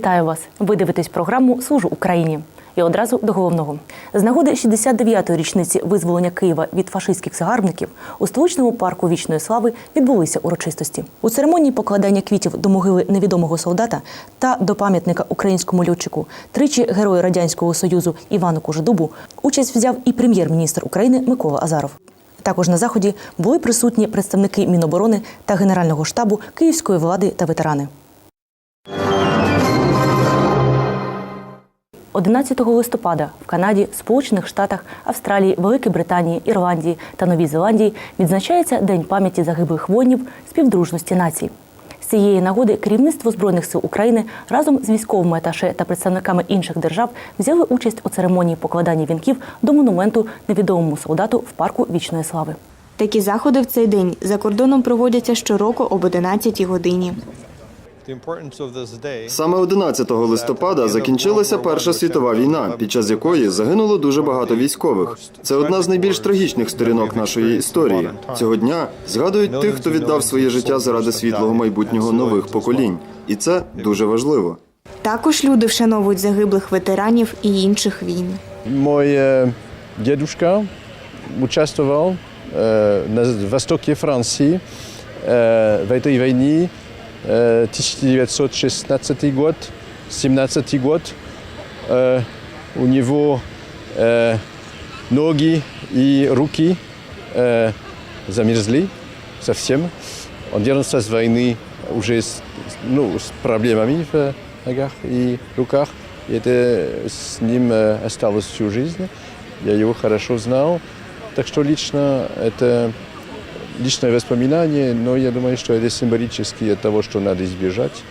Вітаю вас! Ви дивитесь програму Служу Україні. І одразу до головного з нагоди 69-ї річниці визволення Києва від фашистських загарбників у столичному парку вічної слави відбулися урочистості. У церемонії покладання квітів до могили невідомого солдата та до пам'ятника українському льотчику, тричі герою радянського союзу Івану Кожедубу, участь взяв і прем'єр-міністр України Микола Азаров. Також на заході були присутні представники Міноборони та Генерального штабу київської влади та ветерани. 11 листопада в Канаді, Сполучених Штатах, Австралії, Великій Британії, Ірландії та Новій Зеландії відзначається День пам'яті загиблих воїнів співдружності націй. З цієї нагоди керівництво збройних сил України разом з військовими аташе та представниками інших держав взяли участь у церемонії покладання вінків до монументу невідомому солдату в парку вічної слави. Такі заходи в цей день за кордоном проводяться щороку об 11 годині. Саме 11 листопада закінчилася Перша світова війна, під час якої загинуло дуже багато військових. Це одна з найбільш трагічних сторінок нашої історії. Цього дня згадують тих, хто віддав своє життя заради світлого майбутнього нових поколінь, і це дуже важливо. Також люди вшановують загиблих ветеранів і інших війн. Мой э, дедушка участвовал э, на востоке Франции э, в этой войне э, 1916 год, 17 год. Э, у него э, ноги и руки э, замерзли совсем. Он вернулся с войны уже с, ну, с проблемами в ногах и руках. И это с ним э, осталось всю жизнь. Я его хорошо знал. Так что лично это личное воспоминание, но я думаю, что это символически от того, что надо избежать.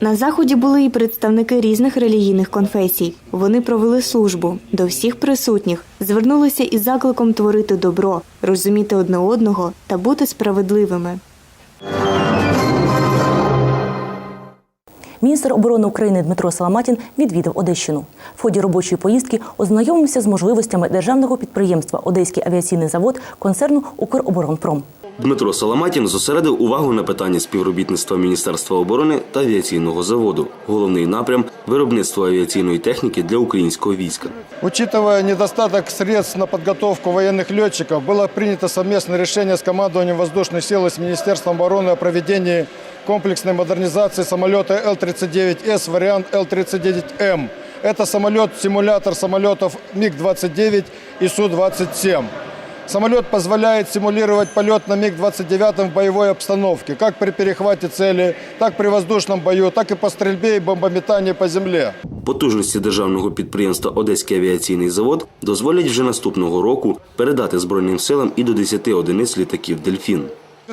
На заході були і представники різних релігійних конфесій. Вони провели службу до всіх присутніх, звернулися із закликом творити добро, розуміти одне одного та бути справедливими. Міністр оборони України Дмитро Саламатін відвідав Одещину. В ході робочої поїздки ознайомився з можливостями державного підприємства Одеський авіаційний завод концерну Укроборонпром. Дмитро Саламатін зосередив увагу на питанні співробітництва Міністерства оборони та авіаційного заводу. Головний напрям виробництво авіаційної техніки для українського війська. Учитывая недостаток средств на подготовку военных летчиков, было принято совместное решение с командованием воздушных сил и с Министерством обороны о проведении комплексной модернизации самолета Л-39С вариант Л-39М. Это самолет-симулятор самолетов МиГ-29 и Су-27. Самолет позволяет симулировать полет на МиГ-29 в боевой обстановке, как при перехвате цели, так при воздушном бою, так и по стрельбе и бомбометании по земле. Потужності державного підприємства Одеський авіаційний завод дозволять вже наступного року передати Збройним силам і до 10 одиниць літаків Дельфін.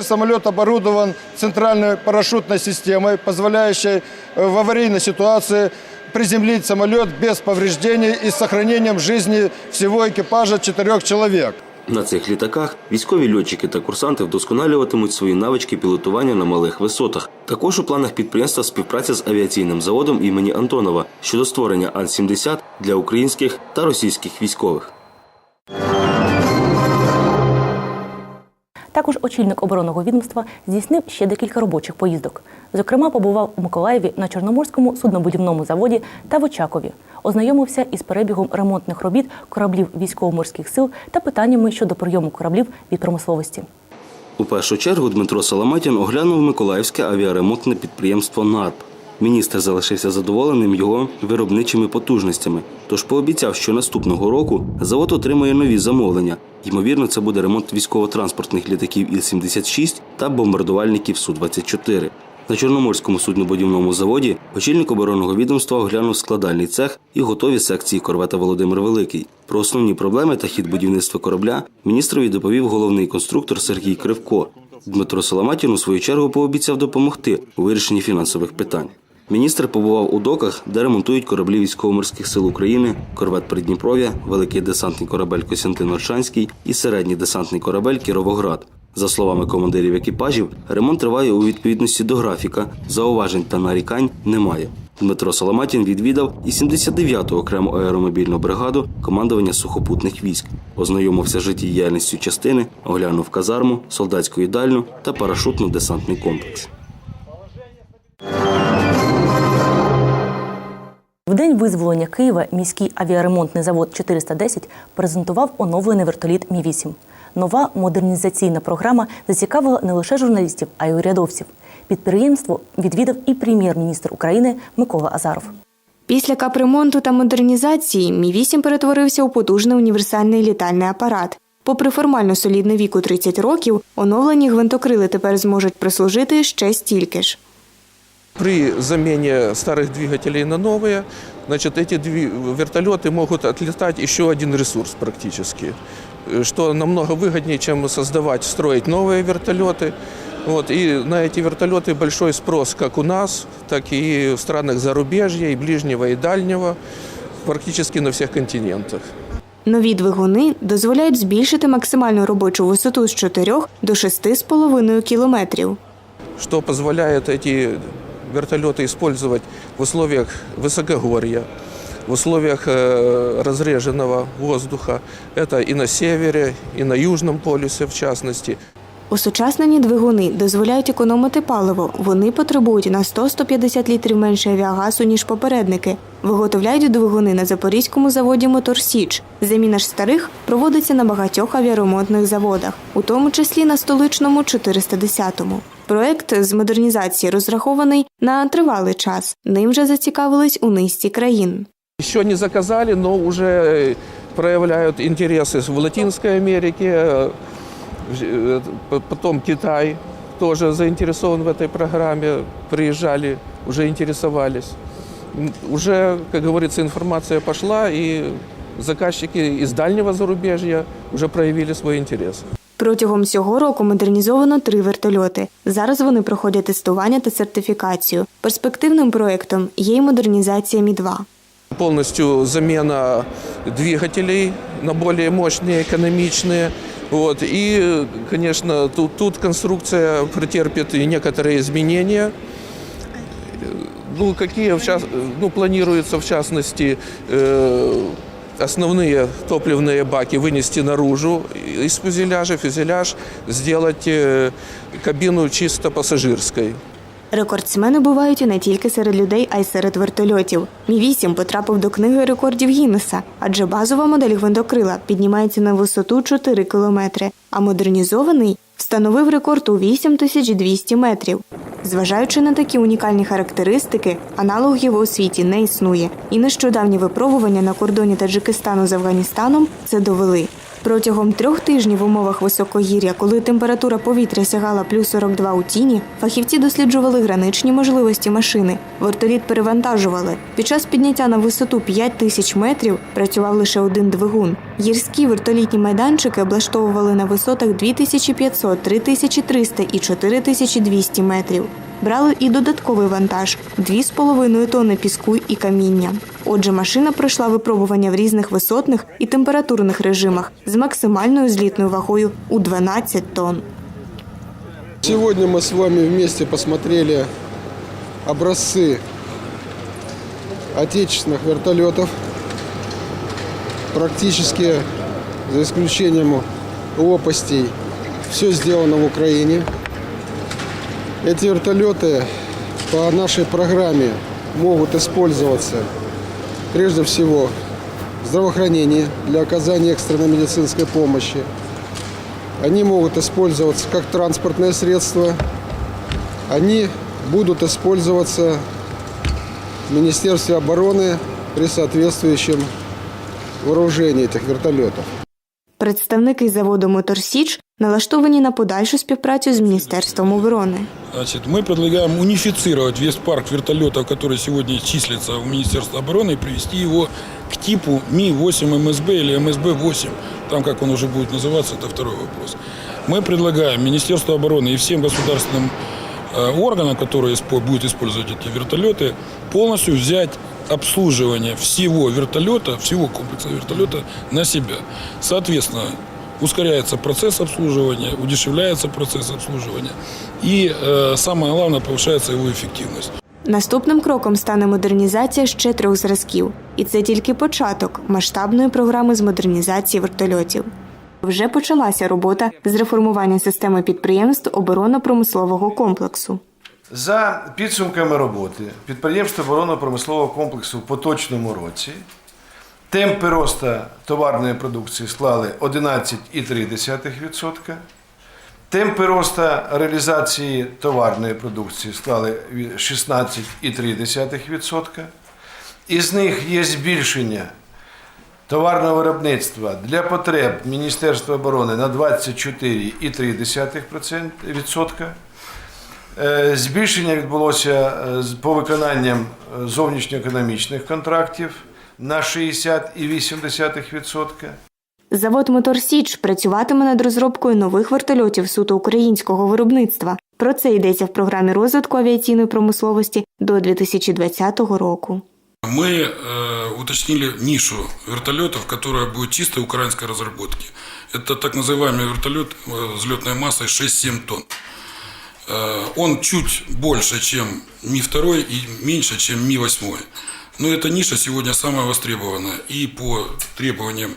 Самолет оборудован центральной парашютной системой, позволяющей э, в аварийной ситуации приземлить самолет без повреждений и с сохранением жизни всего экипажа четырех человек. На цих літаках військові льотчики та курсанти вдосконалюватимуть свої навички пілотування на малих висотах. Також у планах підприємства співпраця з авіаційним заводом імені Антонова щодо створення Ан-70 для українських та російських військових. Також очільник оборонного відомства здійснив ще декілька робочих поїздок. Зокрема, побував у Миколаєві на Чорноморському суднобудівному заводі та в Очакові. Ознайомився із перебігом ремонтних робіт кораблів військово-морських сил та питаннями щодо прийому кораблів від промисловості. У першу чергу Дмитро Саламатін оглянув Миколаївське авіаремонтне підприємство НАРП. Міністр залишився задоволеним його виробничими потужностями, тож пообіцяв, що наступного року завод отримає нові замовлення. Ймовірно, це буде ремонт військово-транспортних літаків Іл-76 та бомбардувальників Су-24. На Чорноморському суднобудівному заводі очільник оборонного відомства оглянув складальний цех і готові секції корвета Володимир Великий. Про основні проблеми та хід будівництва корабля міністрові доповів головний конструктор Сергій Кривко. Дмитро Соломатін у свою чергу пообіцяв допомогти у вирішенні фінансових питань. Міністр побував у доках, де ремонтують кораблі військово-морських сил України, корвет Придніпров'я, великий десантний корабель Костянтин Оршанський і середній десантний корабель Кіровоград. За словами командирів екіпажів, ремонт триває у відповідності до графіка, зауважень та нарікань немає. Дмитро Соломатін відвідав і 79-ту окрему аеромобільну бригаду командування сухопутних військ, ознайомився життєдіяльністю частини, оглянув казарму, солдатську їдальню та парашутно-десантний комплекс. В день визволення Києва міський авіаремонтний завод 410 презентував оновлений вертоліт Мі 8 Нова модернізаційна програма зацікавила не лише журналістів, а й урядовців. Підприємство відвідав і прем'єр-міністр України Микола Азаров. Після капремонту та модернізації Мі-8 перетворився у потужний універсальний літальний апарат. Попри формально солідний вік у 30 років, оновлені гвинтокрили тепер зможуть прослужити ще стільки ж. При замене старых двигателей на новые, значит, эти дви- вертолеты могут отлетать еще один ресурс практически, э, что намного выгоднее, чем создавать, строить новые вертолеты. Вот, и на эти вертолеты большой спрос как у нас, так и в странах зарубежья, и ближнего, и дальнего, практически на всех континентах. Нові двигуни дозволяють збільшити максимальну робочу висоту з 4 до 6,5 кілометрів. что позволяет эти вертолеты использовать в условиях высокогорья, в условиях э, разреженного воздуха. Это и на севере, и на Южном полюсе в частности. Осучаснені двигуни дозволяють економити паливо. Вони потребують на 100-150 літрів менше авіагазу, ніж попередники. Виготовляють двигуни на запорізькому заводі Мотор Січ. Заміна ж старих проводиться на багатьох авіаремонтних заводах, у тому числі на столичному 410-му. Проект з модернізації розрахований на тривалий час. Ним же зацікавились у низці країн. Еще не заказали, но уже э, проявляют интересы в Латинской Америке, э, в- э, п- потом Китай тоже заинтересован в этой программе, приезжали, уже интересовались. М, Уже, как говорится, информация пошла, и заказчики из дальнего зарубежья уже проявили свой интерес. Протягом цього року модернізовано три вертольоти. Зараз вони проходять тестування та сертифікацію. Перспективним проектом є й модернізація Мі-2. Полностью замена двигателей на более мощные, экономичные. Вот. И, конечно, тут, тут конструкция претерпит и некоторые изменения. Ну, какие в част... ну, планируется, в частности, э, основные топливные баки вынести наружу из фюзеляжа, фюзеляж сделать э, кабину чисто пассажирской. Рекордсмени бувають і не тільки серед людей, а й серед вертольотів. Мі-8 потрапив до книги рекордів Гіннеса, адже базова модель гвинтокрила піднімається на висоту 4 кілометри, а модернізований встановив рекорд у 8200 метрів. Зважаючи на такі унікальні характеристики, аналогів у світі не існує. І нещодавні випробування на кордоні Таджикистану з Афганістаном це довели. Протягом трьох тижнів в умовах високогір'я, коли температура повітря сягала плюс 42 у тіні, фахівці досліджували граничні можливості машини. Вертоліт перевантажували. Під час підняття на висоту 5 тисяч метрів працював лише один двигун. Гірські вертолітні майданчики облаштовували на висотах 2500, 3300 і 4200 метрів Брали і додатковий вантаж 2,5 тонни піску і каміння. Отже, машина пройшла випробування в різних висотних і температурних режимах з максимальною злітною вагою у 12 тонн. Сегодня мы с вами вместе посмотрели образцы отечественных вертолетов. Практически, за исключением лопастей, все сделано в Украине. Эти вертолеты по нашей программе могут использоваться прежде всего в здравоохранении для оказания экстренной медицинской помощи. Они могут использоваться как транспортное средство. Они будут использоваться в Министерстве обороны при соответствующем вооружении этих вертолетов. Представники заводу Мотор Січ налаштовані на подальшу співпрацю з Міністерством оборони. Значит, мы предлагаем унифицировать весь парк вертолетов, который сегодня числится у Министерства обороны, и привести его к типу Ми-8 МСБ или МСБ-8. Там, как он уже будет называться, это второй вопрос. Мы предлагаем Министерству обороны и всем государственным э, органам, которые испо- будут использовать эти вертолеты, полностью взять обслуживание всего вертолета, всего комплекса вертолета на себя. Соответственно, ускоряется процесс обслуживания, удешевляется процесс обслуживания и, э, самое главное, повышается его эффективность. Наступним кроком стане модернізація ще трьох зразків. І це тільки початок масштабної програми з модернізації вертольотів. Вже почалася робота з реформування системи підприємств оборонно-промислового комплексу. За підсумками роботи підприємства оборонно-промислового комплексу в поточному році темпи росту товарної продукції склали 11,3%. Темпи росту реалізації товарної продукції склали 16,3%. Із них є збільшення товарного виробництва для потреб Міністерства оборони на 24,3%. Е, Збільшення відбулося е, з- по виконанням е, зовнішньоекономічних контрактів на 60,8%. Завод Мотор Січ працюватиме над розробкою нових вертольотів суто українського виробництва. Про це йдеться в програмі розвитку авіаційної промисловості до 2020 року. Мы э, уточнили нишу вертолетов, которая будет чистой украинской разработки. Это так называемый вертолет э, взлетной массой 6-7 тонн. Э, он чуть больше, чем Ми-2 и меньше, чем Ми-8. Но эта ниша сегодня самая востребованная и по требованиям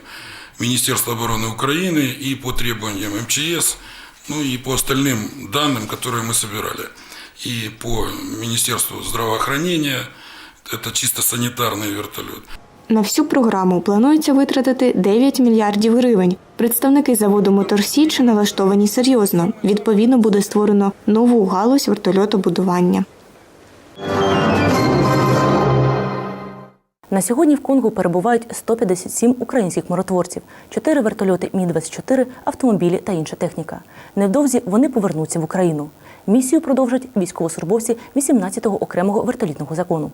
Министерства обороны Украины, и по требованиям МЧС, ну и по остальным данным, которые мы собирали. И по Министерству здравоохранения, это чисто санитарный вертолет. На всю програму планується витратити 9 мільярдів гривень. Представники заводу Мотор Січ налаштовані серйозно. Відповідно, буде створено нову галузь вертольотобудування. На сьогодні в Конго перебувають 157 українських миротворців, 4 вертольоти Мі-24, автомобілі та інша техніка. Невдовзі вони повернуться в Україну. Місію продовжать військовослужбовці 18-го окремого вертолітного закону.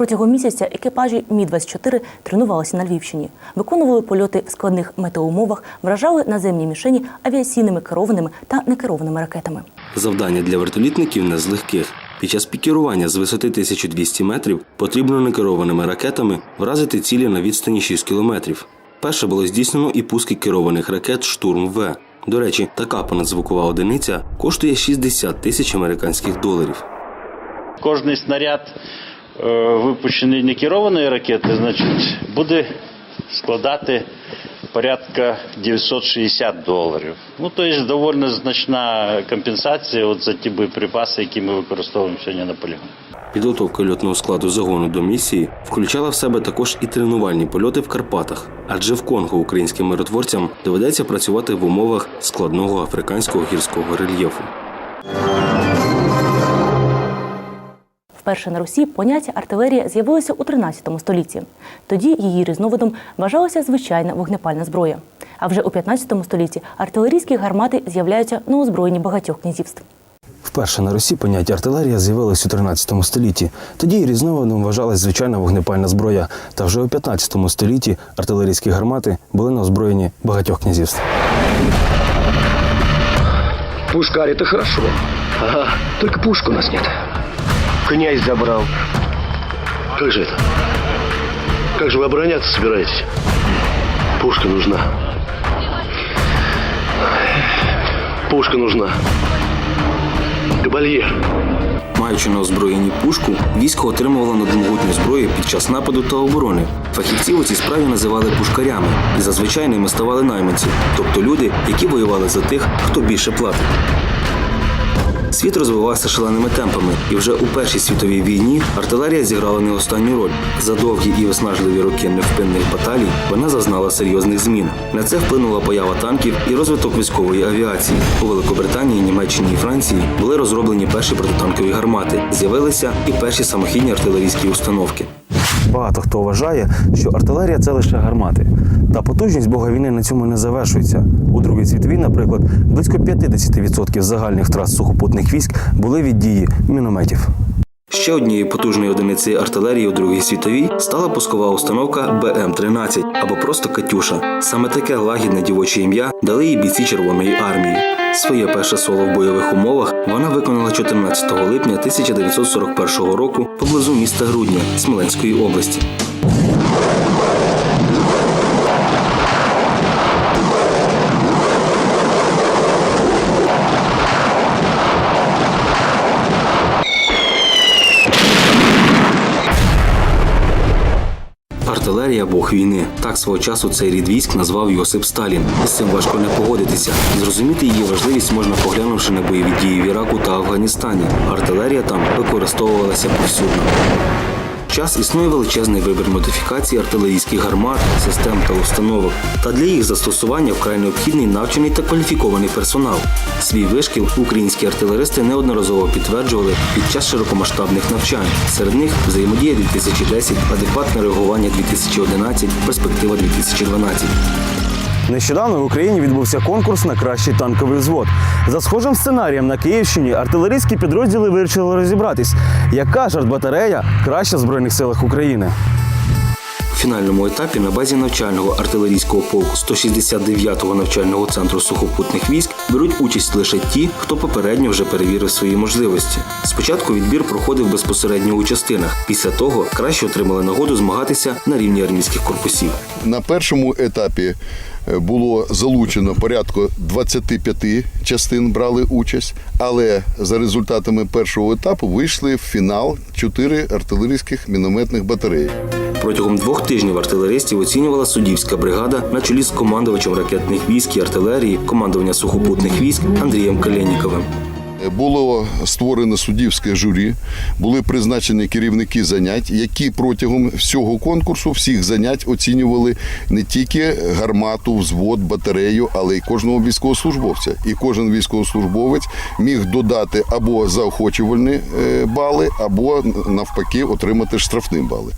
Протягом місяця екіпажі Мі-24 тренувалися на Львівщині, виконували польоти в складних метеоумовах, вражали наземні мішені авіаційними керованими та некерованими ракетами. Завдання для вертолітників не з легких. Під час пікірування з висоти 1200 метрів потрібно некерованими ракетами вразити цілі на відстані 6 кілометрів. Перше було здійснено і пуски керованих ракет Штурм В. До речі, така понадзвукова одиниця коштує 60 тисяч американських доларів. Кожний снаряд, е, випущений не ракети, значить, буде складати порядка 960 доларів. Ну, тобто доволі значна компенсація от за ті боєприпаси, які ми використовуємо сьогодні на полігоні. Підготовка льотного складу загону до місії включала в себе також і тренувальні польоти в Карпатах, адже в Конго українським миротворцям доведеться працювати в умовах складного африканського гірського рельєфу. Вперше на Русі поняття артилерія з'явилося у 13 столітті. Тоді її різновидом вважалася звичайна вогнепальна зброя. А вже у 15 столітті артилерійські гармати з'являються на озброєнні багатьох князівств. Вперше на Русі поняття артилерія з'явилось у 13 столітті. Тоді різновидом вважалась звичайна вогнепальна зброя. Та вже у 15 столітті артилерійські гармати були на озброєнні багатьох князівств. Пушкарь это хорошо. Ага, только пушку у нас нет. Князь забрал. Как же это? Как же вы обороняться собираетесь? Пушка нужна. Пушка нужна. Кабальер. Маючи на озброєнні пушку, військо отримувало надмогутню зброю під час нападу та оборони. Фахівці у цій справі називали пушкарями, і зазвичай ними ставали найманці, тобто люди, які воювали за тих, хто більше платить. Світ розвивався шаленими темпами, і вже у Першій світовій війні артилерія зіграла не останню роль. За довгі і виснажливі роки невпинних баталій вона зазнала серйозних змін. На це вплинула поява танків і розвиток військової авіації. У Великобританії, Німеччині і Франції були розроблені перші протитанкові гармати. З'явилися і перші самохідні артилерійські установки. Багато хто вважає, що артилерія це лише гармати. Та потужність бога війни на цьому не завершується. У Другій світовій, наприклад, близько 50% загальних трас сухопутних військ були від дії мінометів. Ще однією потужною одиницею артилерії у Другій світовій стала пускова установка БМ-13 або просто Катюша. Саме таке лагідне дівоче ім'я дали їй бійці Червоної армії. Своє перше соло в бойових умовах вона виконала 14 липня 1941 року поблизу міста Грудня Смоленської області. Артилерія Бог війни. Так свого часу цей рід військ назвав Йосип Сталін. З цим важко не погодитися. Зрозуміти її важливість можна поглянувши на бойові дії в Іраку та Афганістані. Артилерія там використовувалася повсюдно. Час існує величезний вибір модифікацій артилерійських гармат, систем та установок. Та для їх застосування вкрай необхідний навчений та кваліфікований персонал. Свій вишкіл українські артилеристи неодноразово підтверджували під час широкомасштабних навчань. Серед них взаємодія 2010, адекватне реагування 2011, перспектива 2012. Нещодавно в Україні відбувся конкурс на кращий танковий взвод. За схожим сценарієм на Київщині артилерійські підрозділи вирішили розібратись, яка ж артбатарея краща в Збройних силах України. У фінальному етапі на базі навчального артилерійського полку 169-го навчального центру сухопутних військ беруть участь лише ті, хто попередньо вже перевірив свої можливості. Спочатку відбір проходив безпосередньо у частинах. Після того краще отримали нагоду змагатися на рівні армійських корпусів. На першому етапі було залучено порядку 25 частин брали участь, але за результатами першого етапу вийшли в фінал 4 артилерійських мінометних батареї. Протягом двох тижнів артилеристів оцінювала суддівська бригада на чолі з командувачем ракетних військ і артилерії, командування сухопутних військ Андрієм Калєніковим. Було створено суддівське журі, були призначені керівники занять, які протягом всього конкурсу всіх занять оцінювали не тільки гармату, взвод, батарею, але й кожного військовослужбовця. І кожен військовослужбовець міг додати або заохочувальні е, бали, або навпаки отримати штрафні бали.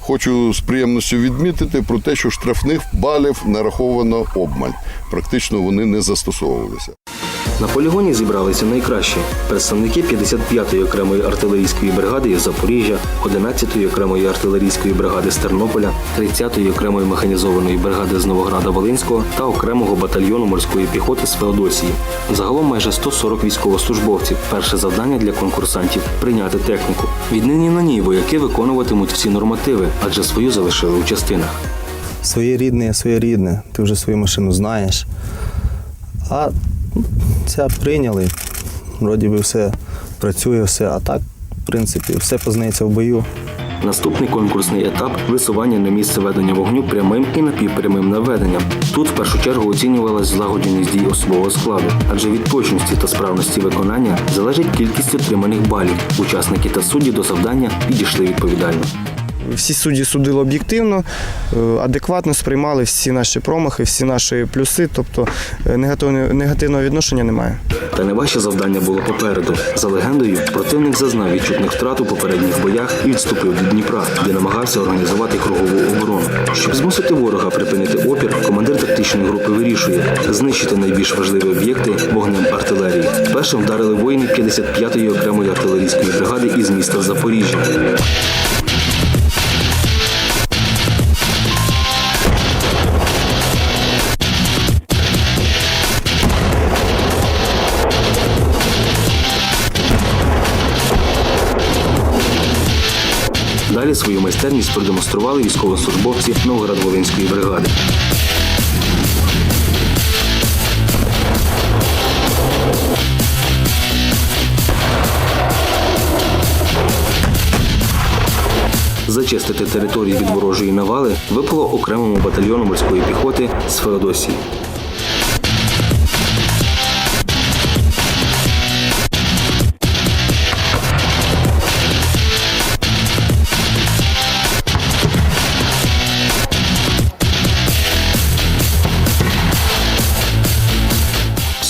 Хочу з приємністю відмітити про те, що штрафних балів нараховано обмаль. Практично вони не застосовувалися. На полігоні зібралися найкращі представники 55-ї окремої артилерійської бригади із Запоріжжя, 11-ї окремої артилерійської бригади з Тернополя, 30-ї окремої механізованої бригади з Новограда Волинського та окремого батальйону морської піхоти з Феодосії. Загалом майже 140 військовослужбовців. Перше завдання для конкурсантів прийняти техніку. Віднині на ній вояки виконуватимуть всі нормативи, адже свою залишили у частинах. Своє рідне, своє рідне. Ти вже свою машину знаєш. А це прийняли. Вроді би все працює, все. А так, в принципі, все познається в бою. Наступний конкурсний етап висування на місце ведення вогню прямим і напівпрямим наведенням. Тут в першу чергу оцінювалась злагодженість дій особового складу, адже від точності та справності виконання залежить кількість отриманих балів. Учасники та судді до завдання підійшли відповідально. Всі судді судили об'єктивно, е, адекватно сприймали всі наші промахи, всі наші плюси, тобто е, негативного, відношення немає. Та не важче завдання було попереду. За легендою, противник зазнав відчутних втрат у попередніх боях і відступив від Дніпра, де намагався організувати кругову оборону. Щоб змусити ворога припинити опір, командир тактичної групи вирішує знищити найбільш важливі об'єкти вогнем артилерії. Першим вдарили воїни 55-ї окремої артилерійської бригади із міста Запоріжжя. Далі свою майстерність продемонстрували військовослужбовці Новгород-Волинської бригади. Зачистити територію від ворожої навали випало окремому батальйону морської піхоти з Феодосії.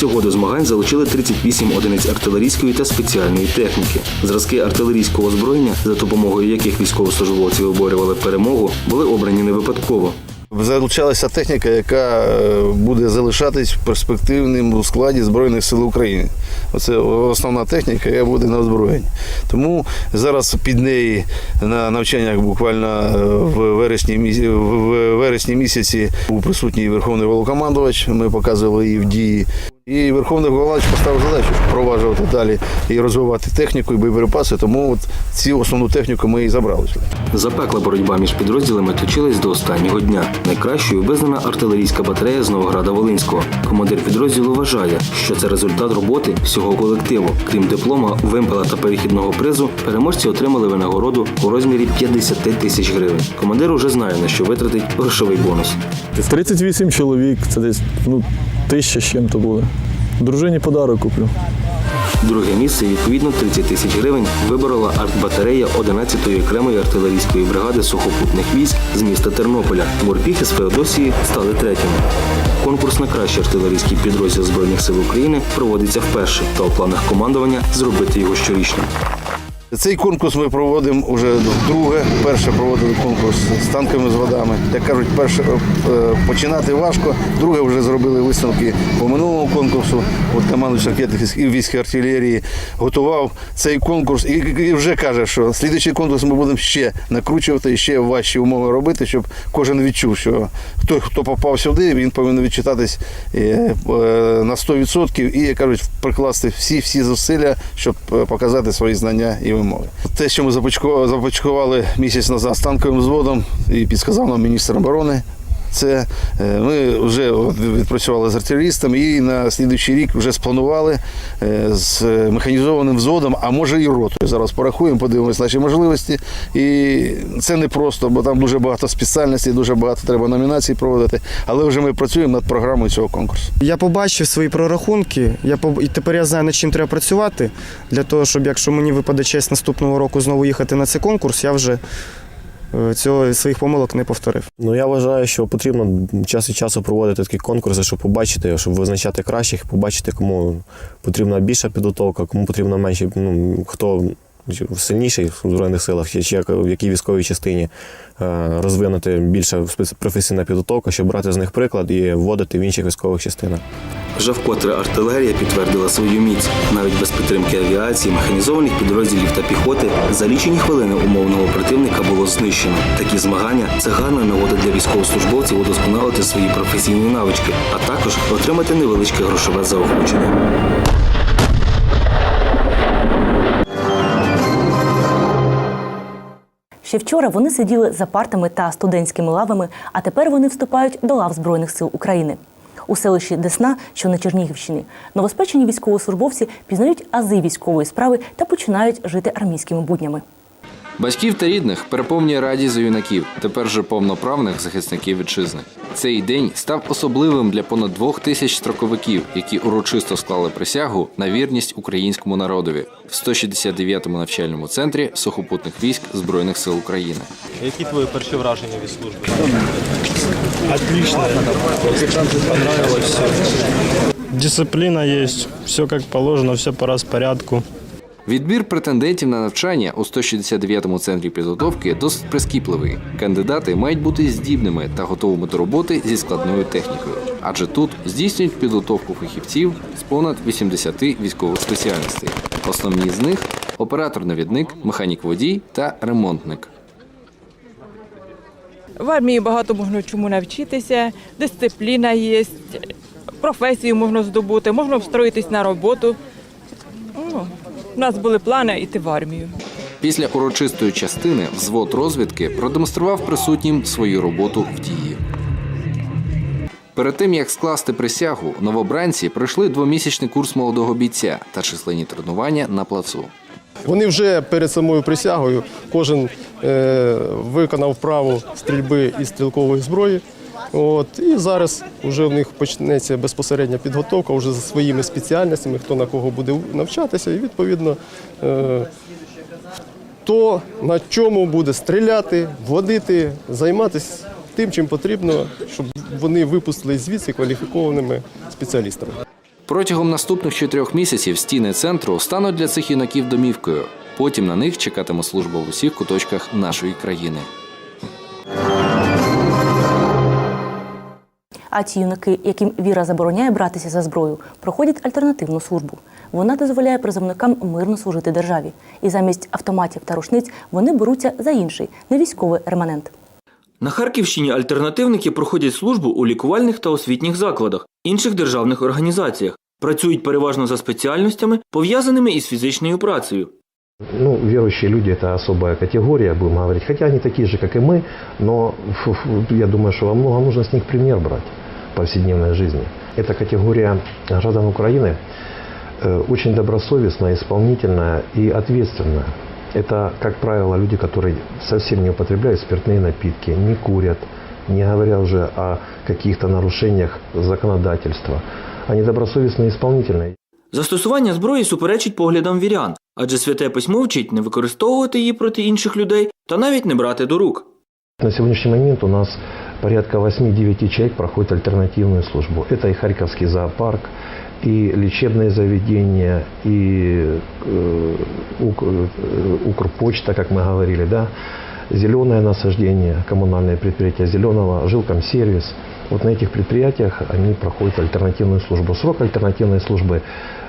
Всього до змагань залучили 38 одиниць артилерійської та спеціальної техніки. Зразки артилерійського озброєння, за допомогою яких військовослужбовці виборювали перемогу, були обрані не випадково. Залучалася техніка, яка е, буде залишатись в перспективному складі Збройних сил України. Оце основна техніка, яка буде на озброєнні. Тому зараз під неї на навчаннях буквально е, в вересні, в вересні місяці був присутній Верховний Волокомандувач. Ми показували її в дії. І Верховний Головач поставив задачу впроваджувати далі і розвивати техніку і боєприпаси, тому от цю основну техніку ми і забрали. Запекла боротьба між підрозділами точилась до останнього дня. Найкращою визнана артилерійська батарея з Новограда Волинського. Командир підрозділу вважає, що це результат роботи всього колективу. Крім диплома, вимпела та перехідного призу, переможці отримали винагороду у розмірі 50 тисяч гривень. Командир уже знає на що витратить грошовий бонус. 38 чоловік, це десь ну, тисяча з чим-то буде. Дружині подарок куплю. Друге місце, відповідно, 30 тисяч гривень виборола артбатарея 11-ї окремої артилерійської бригади сухопутних військ з міста Тернополя. Морпіхи з Феодосії стали третіми. Конкурс на кращий артилерійський підрозділ Збройних сил України проводиться вперше, та у планах командування зробити його щорічно. Цей конкурс ми проводимо вже вдруге. Перше проводили конкурс з танковими зводами. Як кажуть, перше е, починати важко. Друге вже зробили висновки по минулому конкурсу. От командуючий ракетних і військ артилерії готував цей конкурс і, вже каже, що слідуючий конкурс ми будемо ще накручувати і ще важчі умови робити, щоб кожен відчув, що хто, хто попав сюди, він повинен відчитатись е, е, на 100% і, як кажуть, прикласти всі всі зусилля, щоб показати свої знання і вимоги. Те, що ми започкували місяць назад з танковим взводом, і підсказав нам міністр оборони. Це е, ми вже відпрацювали з артилерістами і на слідуючий рік вже спланували е, з механізованим взводом, а може і ротою. Зараз порахуємо, подивимось наші можливості. І це не просто, бо там дуже багато спеціальностей, дуже багато треба номінацій проводити. Але вже ми працюємо над програмою цього конкурсу. Я побачив свої прорахунки, я поб... і тепер я знаю, над чим треба працювати для того, щоб якщо мені випаде честь наступного року знову їхати на цей конкурс, я вже цього своїх помилок не повторив. Ну я вважаю, що потрібно час від часу проводити такі конкурси, щоб побачити, щоб визначати кращих, побачити, кому потрібна більша підготовка, кому потрібна менше, ну хто сильніший в збройних силах, чи, в якій військовій частині е, розвинути більша спец- професійна підготовка, щоб брати з них приклад і вводити в інших військових частинах. Вже вкотре артилерія підтвердила свою міць. Навіть без підтримки авіації, механізованих підрозділів та піхоти за лічені хвилини умовного противника було знищено. Такі змагання це гарна нагода для військовослужбовців удосконалити свої професійні навички, а також отримати невеличке грошове заохочення. Ще вчора вони сиділи за партами та студентськими лавами, а тепер вони вступають до лав Збройних сил України. У селищі Десна, що на Чернігівщині, новоспечені військовослужбовці пізнають ази військової справи та починають жити армійськими буднями. Батьків та рідних переповнює радість за юнаків, тепер же повноправних захисників вітчизни. Цей день став особливим для понад двох тисяч строковиків, які урочисто склали присягу на вірність українському народові в 169-му навчальному центрі сухопутних військ Збройних сил України. Які твої перші враження від служби? Отлично. Понравилось все. Дисциплина есть, все как положено, все по распорядку. Відбір претендентів на навчання у 169-му центрі підготовки досить прискіпливий. Кандидати мають бути здібними та готовими до роботи зі складною технікою, адже тут здійснюють підготовку фахівців з понад 80 військових спеціальностей. Основні з них оператор-навідник, механік-водій та ремонтник. В армії багато можна чому навчитися, дисципліна є, професію можна здобути, можна встроїтись на роботу. У нас були плани йти в армію. Після урочистої частини взвод розвідки продемонстрував присутнім свою роботу в дії. Перед тим як скласти присягу, новобранці пройшли двомісячний курс молодого бійця та численні тренування на плацу. Вони вже перед самою присягою кожен е, виконав право стрільби із стрілкової зброї. От, і зараз вже в них почнеться безпосередня підготовка вже за своїми спеціальностями, хто на кого буде навчатися, і відповідно е, хто на чому буде стріляти, водити, займатися тим, чим потрібно, щоб вони випустили звідси кваліфікованими спеціалістами. Протягом наступних чотирьох місяців стіни центру стануть для цих юнаків домівкою. Потім на них чекатиме служба в усіх куточках нашої країни. А ті юнаки, яким віра забороняє братися за зброю, проходять альтернативну службу. Вона дозволяє призовникам мирно служити державі. І замість автоматів та рушниць вони беруться за інший невійськовий реманент. На Харківщині альтернативники проходять службу у лікувальних та освітніх закладах, інших державних організаціях. Працюють переважно за спеціальностями, пов'язаними із фізичною працею. Ну, верующие люди – это особая категория, будем говорить. Хотя они такие же, как и мы, но я думаю, что во многом нужно с них пример брать повседневной жизни. Эта категория граждан Украины э, очень добросовестная, исполнительная и ответственная. Это, как правило, люди, которые совсем не употребляют спиртные напитки, не курят, не говоря уже о каких-то нарушениях законодательства. Они добросовестные и исполнительные. Застосування зброї суперечить поглядам вірян, адже святе письмо вчить не використовувати її проти інших людей та навіть не брати до рук. На сегодняшний момент у нас порядка 8-9 человек проходят альтернативную службу. Это и Харьковский зоопарк, и лечебные заведения, и э, э, Укрпочта, как мы говорили, да, зеленое насаждение, коммунальное предприятие зеленого, жилкомсервис. Вот на этих предприятиях они проходят альтернативную службу. Срок альтернативной службы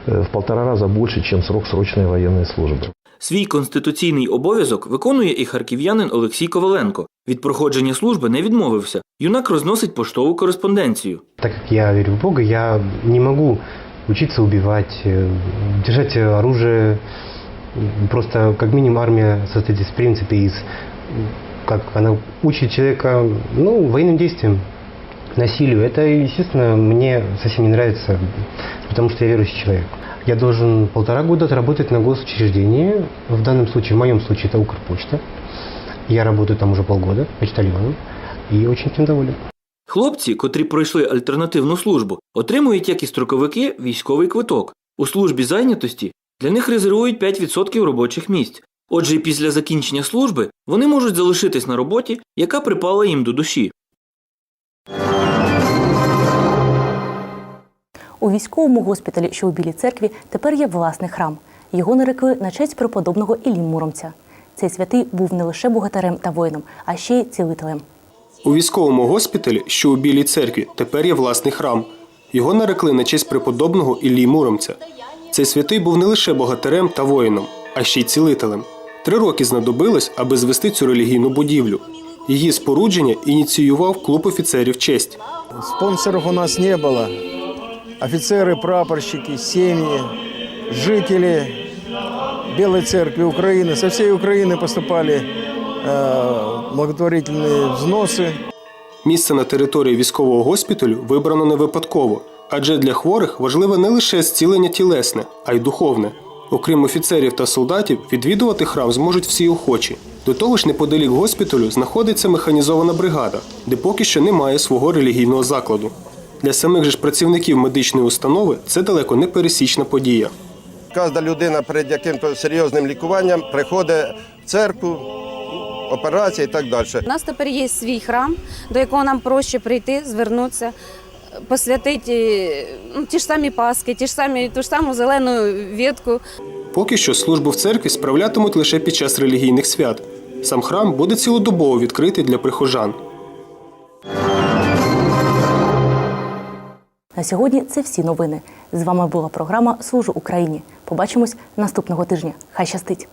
э, в полтора раза больше, чем срок срочной военной службы. Свій конституційний обов'язок виконує і харків'янин Олексій Коваленко. Від проходження служби не відмовився. Юнак розносить поштову кореспонденцію. Так как я верю в Бога, я не могу учиться убивать, э, держать э, оружие. Просто как минимум армия состоит из в принципе из, м, как она учит человека, ну, военным действиям, насилию. Это, естественно, мне совсем не нравится, потому что я верующий человек. Я должен полтора года отработать на госучреждении. В данном случае, в моем случае, это Укрпочта. Я работаю там уже полгода почтальоном и очень этим доволен. Хлопці, котрі пройшли альтернативну службу, отримують, як і строковики, військовий квиток. У службі зайнятості для них резервують 5% робочих місць. Отже, і після закінчення служби вони можуть залишитись на роботі, яка припала їм до душі. У військовому госпіталі, що у Білій церкві, тепер є власний храм. Його нарекли на честь преподобного Іллі Муромця. Цей святий був не лише богатарем та воїном, а ще й цілителем. У військовому госпіталі, що у Білій церкві, тепер є власний храм. Його нарекли на честь преподобного Іллі Муромця. Цей святий був не лише богатирем та воїном, а ще й цілителем. Три роки знадобилось, аби звести цю релігійну будівлю. Її спорудження ініціював клуб офіцерів честь. Спонсоров у нас не было. Офицеры, прапорщики, семьи, жители Белой Церкви Украины. Со всей Украины поступали э, благотворительные взносы. Місце на території військового госпіталю вибрано не випадково, адже для хворих важливе не лише зцілення тілесне, а й духовне. Окрім офіцерів та солдатів, відвідувати храм зможуть всі охочі. До того ж, неподалік госпіталю знаходиться механізована бригада, де поки що немає свого релігійного закладу. Для самих же ж працівників медичної установи це далеко не пересічна подія. Кожна людина перед яким-то серйозним лікуванням приходить в церкву, операція і так далі. У нас тепер є свій храм, до якого нам проще прийти, звернутися, посвятити ну, ті ж самі паски, ті ж самі, ту ж саму зелену ветку. Поки що службу в церкві справлятимуть лише під час релігійних свят. Сам храм буде цілодобово відкритий для прихожан. На сьогодні це всі новини. З вами була програма Служу Україні. Побачимось наступного тижня. Хай щастить!